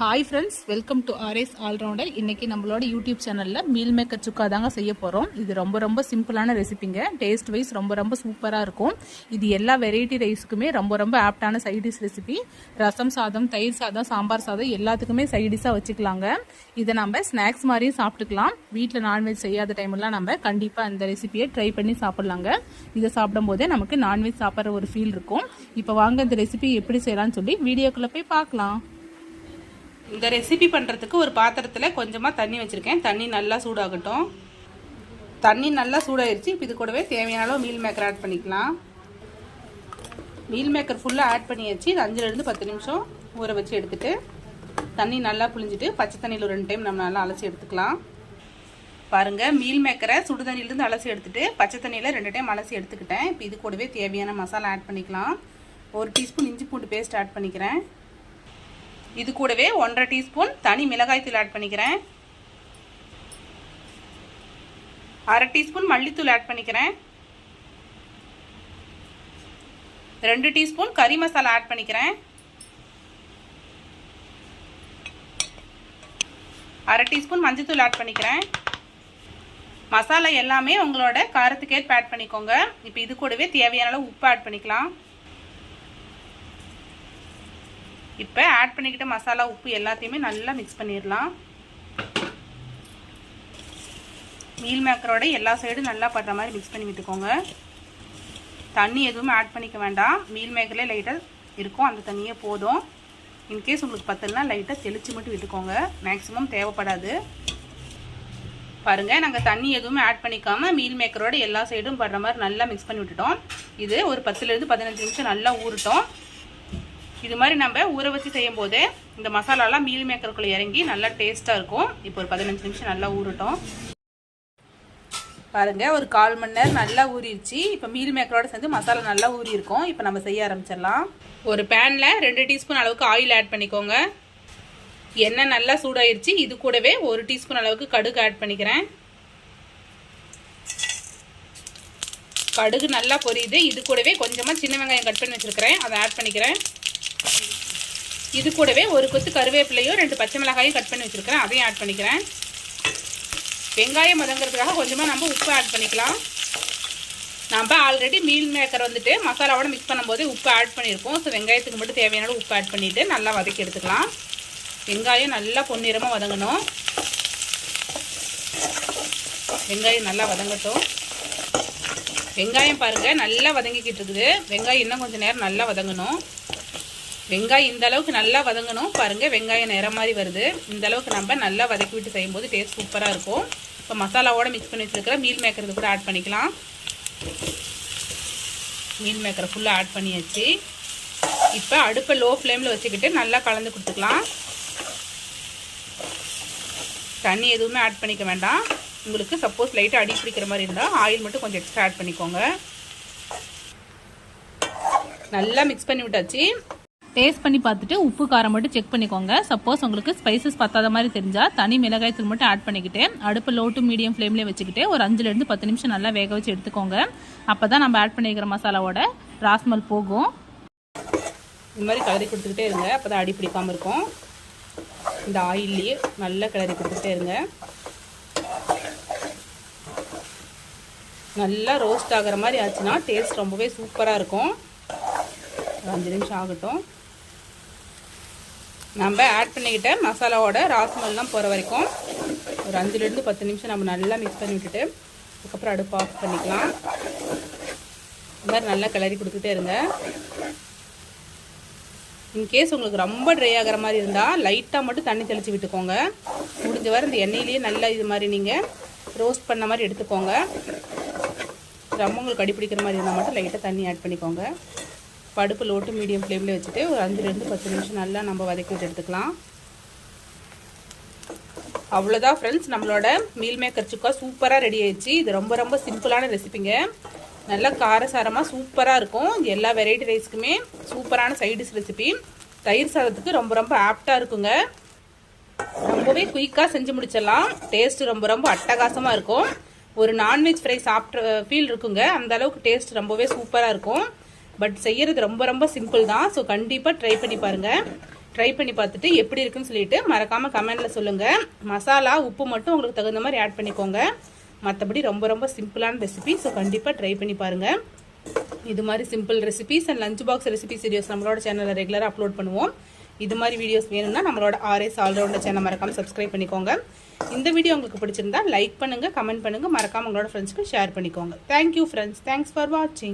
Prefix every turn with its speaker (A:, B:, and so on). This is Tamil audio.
A: Hi friends welcome to RS allrounder இன்றைக்கி நம்மளோட யூடியூப் சேனலில் மீல் மேக்கர் சுக்கா தாங்க செய்ய போகிறோம் இது ரொம்ப ரொம்ப சிம்பிளான ரெசிபிங்க டேஸ்ட் வைஸ் ரொம்ப ரொம்ப சூப்பராக இருக்கும். இது எல்லா வெரைட்டி ரைஸுக்குமே ரொம்ப ரொம்ப ஆப்டான சைடிஷ் ரெசிபி ரசம் சாதம் தயிர் சாதம் சாம்பார் சாதம் எல்லாத்துக்குமே சைடிஷாக வச்சுக்கலாங்க. இதை நம்ம ஸ்நாக்ஸ் மாதிரியும் சாப்பிட்டுக்கலாம். வீட்டில் நான்வெஜ் செய்யாத டைம்லாம் நம்ம கண்டிப்பாக இந்த ரெசிபியை ட்ரை பண்ணி சாப்பிட்லாங்க. இதை சாப்பிடும் போதே நமக்கு நான்வெஜ் சாப்பிட்ற ஒரு ஃபீல் இருக்கும். இப்போ வாங்க இந்த ரெசிபி எப்படி செய்யலாம்னு சொல்லி வீடியோக்குள்ளே போய் பார்க்கலாம். இந்த ரெசிபி பண்ணுறதுக்கு ஒரு பாத்திரத்தில் கொஞ்சமாக தண்ணி வச்சுருக்கேன். தண்ணி நல்லா சூடாகட்டும். தண்ணி நல்லா சூடாயிருச்சு. இப்போ இது கூடவே தேவையான அளவு மீல் மேக்கர் ஆட் பண்ணிக்கலாம். மீல் மேக்கர் ஃபுல்லாக ஆட் பண்ணியாச்சு. இது அஞ்சுலேருந்து பத்து நிமிஷம் ஊற வச்சு எடுத்துகிட்டு தண்ணி நல்லா புழிஞ்சிட்டு பச்சை தண்ணியில் ஒரு ரெண்டு டைம் நம்ம நல்லா அலசி எடுத்துக்கலாம். பாருங்கள் மீல் மேக்கரை சுடு தண்ணியிலேருந்து அலசி எடுத்துகிட்டு பச்சை தண்ணியில் ரெண்டு டைம் அலசி எடுத்துக்கிட்டேன். இப்போ இது கூடவே தேவையான மசாலா ஆட் பண்ணிக்கலாம். ஒரு டீஸ்பூன் இஞ்சி பூண்டு பேஸ்ட் ஆட் பண்ணிக்கிறேன். இது கூடவே ஒன்றரை டீஸ்பூன் தனி மிளகாய் தூள் ஆட் பண்ணிக்கிறேன். அரை டீஸ்பூன் மல்லித்தூள் ஆட் பண்ணிக்கிறேன். ரெண்டு டீஸ்பூன் கறி மசாலா ஆட் பண்ணிக்கிறேன். அரை டீஸ்பூன் மஞ்சத்தூள் ஆட் பண்ணிக்கிறேன். மசாலா எல்லாமே உங்களோட காரத்துக்கேற்ப ஆட் பண்ணிக்கோங்க. இப்போ இது கூடவே தேவையான அளவு உப்பு ஆட் பண்ணிக்கலாம். இப்போ ஆட் பண்ணிக்கிட்ட மசாலா உப்பு எல்லாத்தையுமே நல்லா மிக்ஸ் பண்ணிடலாம் மீல் மேக்கரோட எல்லா சைடும் நல்லா படுற மாதிரி மிக்ஸ் பண்ணி விட்டுக்கோங்க. தண்ணி எதுவுமே ஆட் பண்ணிக்க வேண்டாம். மீல் மேக்கரில் லைட்டாக இருக்கும். அந்த தண்ணியே போதும். இன்கேஸ் உங்களுக்கு பத்தலைனா லைட்டாக தெளித்து மட்டும் விட்டுக்கோங்க. மேக்ஸிமம் தேவைப்படாது. பாருங்கள் நாங்கள் தண்ணி எதுவுமே ஆட் பண்ணிக்காமல் மீல் மேக்கரோட எல்லா சைடும் படுற மாதிரி நல்லா மிக்ஸ் பண்ணி விட்டுட்டோம். இது ஒரு பத்துலேருந்து பதினஞ்சு நிமிஷம் நல்லா ஊறட்டும். இது மாதிரி நம்ம ஊற வச்சு செய்யும் போது இந்த மசாலாலாம் மீல் மேக்கருக்குள்ளே இறங்கி நல்லா டேஸ்ட்டாக இருக்கும். இப்போ ஒரு பதினஞ்சு நிமிஷம் நல்லா ஊறட்டும். பாருங்க ஒரு கால் மணி நேரம் நல்லா ஊறிடுச்சு. இப்போ மீல் மேக்கரோட சேர்ந்து மசாலா நல்லா ஊறி இருக்கும் இப்போ நம்ம செய்ய ஆரம்பிச்சிடலாம். ஒரு பேனில் ரெண்டு டீஸ்பூன் அளவுக்கு ஆயில் ஆட் பண்ணிக்கோங்க. எண்ணெய் நல்லா சூடாயிருச்சு. இது கூடவே ஒரு டீஸ்பூன் அளவுக்கு கடுகு ஆட் பண்ணிக்கிறேன். கடுகு நல்லா பொரியுது. இது கூடவே கொஞ்சமாக சின்ன வெங்காயம் கட் பண்ணி வச்சுருக்கிறேன். அதை ஆட் பண்ணிக்கிறேன். இது கூடவே ஒரு கொத்து கருவேப்பிலையும் ரெண்டு பச்சை மிளகாயும் கட் பண்ணி வச்சுருக்கிறேன். அதையும் ஆட் பண்ணிக்கிறேன். வெங்காயம் மதங்கிறதுக்காக கொஞ்சமாக நம்ம உப்பு ஆட் பண்ணிக்கலாம். நம்ம ஆல்ரெடி மீல் மேக்கர் வந்துட்டு மசாலாவோட மிக்ஸ் பண்ணும்போது உப்பு ஆட் பண்ணியிருக்கோம். ஸோ வெங்காயத்துக்கு மட்டும் தேவையான உப்பு ஆட் பண்ணிவிட்டு நல்லா வதக்கி எடுத்துக்கலாம். வெங்காயம் நல்லா பொன்னிறமாக வதங்கணும். வெங்காயம் நல்லா வதங்கட்டும். வெங்காயம் பாருங்கள் நல்லா வதங்கிக்கிட்டு இருக்குது. வெங்காயம் இன்னும் கொஞ்சம் நேரம் நல்லா வதங்கணும். வெங்காயம் இந்த அளவுக்கு நல்லா வதங்கணும். பாருங்கள் வெங்காயம் நிற மாதிரி வருது. இந்த அளவுக்கு நம்ம நல்லா வதக்கி விட்டு செய்யும்போது டேஸ்ட் சூப்பராக இருக்கும். இப்போ மசாலாவோட மிக்ஸ் பண்ணி வச்சுருக்கிற மீல் மேக்கர் கூட ஆட் பண்ணிக்கலாம். மீல் மேக்கரை ஃபுல்லாக ஆட் பண்ணியாச்சு. இப்போ அடுப்பை லோ ஃப்ளேமில் வச்சுக்கிட்டு நல்லா கலந்து கொடுத்துக்கலாம். தண்ணி எதுவுமே ஆட் பண்ணிக்க வேண்டாம். உங்களுக்கு சப்போஸ் லைட்டாக அடி பிடிக்கிற மாதிரி இருந்தால் ஆயில் மட்டும் கொஞ்சம் எக்ஸ்ட்ரா ஆட் பண்ணிக்கோங்க. நல்லா மிக்ஸ் பண்ணி விட்டாச்சு. டேஸ்ட் பண்ணி பார்த்துட்டு உப்பு காரம் மட்டும் செக் பண்ணிக்கோங்க. சப்போஸ் உங்களுக்கு ஸ்பைசஸ் பத்தாத மாதிரி தெரிஞ்சால் தனி மிளகாய் தூள் மட்டும் ஆட் பண்ணிக்கிட்டு அடுப்பு லோ டு மீடியம் ஃப்ளேம்லேயே வச்சுக்கிட்டு ஒரு அஞ்சுலேருந்து பத்து நிமிஷம் நல்லா வேக வச்சு எடுத்துக்கோங்க. அப்போ தான் நம்ம ஆட் பண்ணிக்கிற மசாலாவோட ராஸ்மல் போகும். இந்த மாதிரி கலரி கொடுத்துக்கிட்டே இருங்க. அப்போ தான் அடி பிடிக்காமல் இருக்கும். இந்த ஆயில்லையே நல்லா கிளறி கொடுத்துக்கிட்டே இருங்க. நல்லா ரோஸ்ட் ஆகிற மாதிரி ஆச்சுன்னா டேஸ்ட் ரொம்பவே சூப்பராக இருக்கும். அஞ்சு நிமிஷம் ஆகட்டும். நம்ம ஆட் பண்ணிக்கிட்ட மசாலாவோட ராஸ்மல்லாம் போகிற வரைக்கும் ஒரு அஞ்சுலேருந்து பத்து நிமிஷம் நம்ம நல்லா மிக்ஸ் பண்ணி விட்டுட்டு அதுக்கப்புறம் அடுப்பு ஆஃப் பண்ணிக்கலாம். இந்த மாதிரி நல்லா கிளறி கொடுத்துட்டே இருங்க. இன்கேஸ் உங்களுக்கு ரொம்ப ட்ரை ஆகிற மாதிரி இருந்தால் லைட்டாக மட்டும் தண்ணி தெளித்து விட்டுக்கோங்க. முடிஞ்ச வர இந்த எண்ணெயிலேயே நல்லா இது மாதிரி நீங்கள் ரோஸ்ட் பண்ண மாதிரி எடுத்துக்கோங்க. ரொம்ப உங்களுக்கு அடிப்பிடிக்கிற மாதிரி இருந்தால் மட்டும் லைட்டாக தண்ணி ஆட் பண்ணிக்கோங்க. படுப்பு லோட்டு மீடியம் ஃப்ளேமில் வச்சுட்டு ஒரு அஞ்சுலேருந்து பத்து நிமிஷம் நல்லா நம்ம வதக்கி விட்டு எடுத்துக்கலாம். அவ்வளோதான் ஃப்ரெண்ட்ஸ் நம்மளோட மீல் மேக்கர் சுக்கா சூப்பராக ரெடி ஆயிடுச்சு. இது ரொம்ப ரொம்ப சிம்பிளான ரெசிபிங்க நல்லா காரசாரமாக சூப்பராக இருக்கும். எல்லா வெரைட்டி ரைஸ்க்குமே சூப்பரான சைடிஷ் ரெசிபி தயிர் சாதத்துக்கு ரொம்ப ரொம்ப ஆப்டாக இருக்குங்க. ரொம்பவே குயிக்காக செஞ்சு முடிச்சிடலாம். டேஸ்ட் ரொம்ப ரொம்ப அட்டகாசமாக இருக்கும். ஒரு நான்வெஜ் ஃப்ரை சாப்பிட்ற ஃபீல் இருக்குங்க. அந்த அளவுக்கு டேஸ்ட் ரொம்பவே சூப்பராக இருக்கும். பட் செய்யறது ரொம்ப ரொம்ப சிம்பிள் தான். ஸோ கண்டிப்பாக ட்ரை பண்ணி பாருங்கள் ட்ரை பண்ணி பார்த்துட்டு எப்படி இருக்குன்னு சொல்லிட்டு மறக்காமல் கமெண்டில் சொல்லுங்கள் மசாலா உப்பு மட்டும் உங்களுக்கு தகுந்த மாதிரி ஆட் பண்ணிக்கோங்க. மற்றபடி ரொம்ப ரொம்ப சிம்பிளான ரெசிபி ஸோ கண்டிப்பாக ட்ரை பண்ணி பாருங்கள் இது மாதிரி simple recipes and lunch box recipes videos நம்மளோட சேனலில் ரெகுலராக அப்லோட் பண்ணுவோம். இது மாதிரி வீடியோஸ் வேணும்னா நம்மளோட ஆர்எஸ் ஆல்ரவுண்டர் சேனல் மறக்காமல் சப்ஸ்கிரைப் பண்ணிக்கோங்க. இந்த வீடியோ உங்களுக்கு பிடிச்சிருந்தா லைக் பண்ணுங்கள் கமெண்ட் பண்ணுங்கள் மறக்காமல் உங்களோட ஃப்ரெண்ட்ஸ்க்கு ஷேர் பண்ணிக்கோங்க. தேங்க்யூ ஃப்ரெண்ட்ஸ் தேங்க்ஸ் ஃபார் வாட்சிங்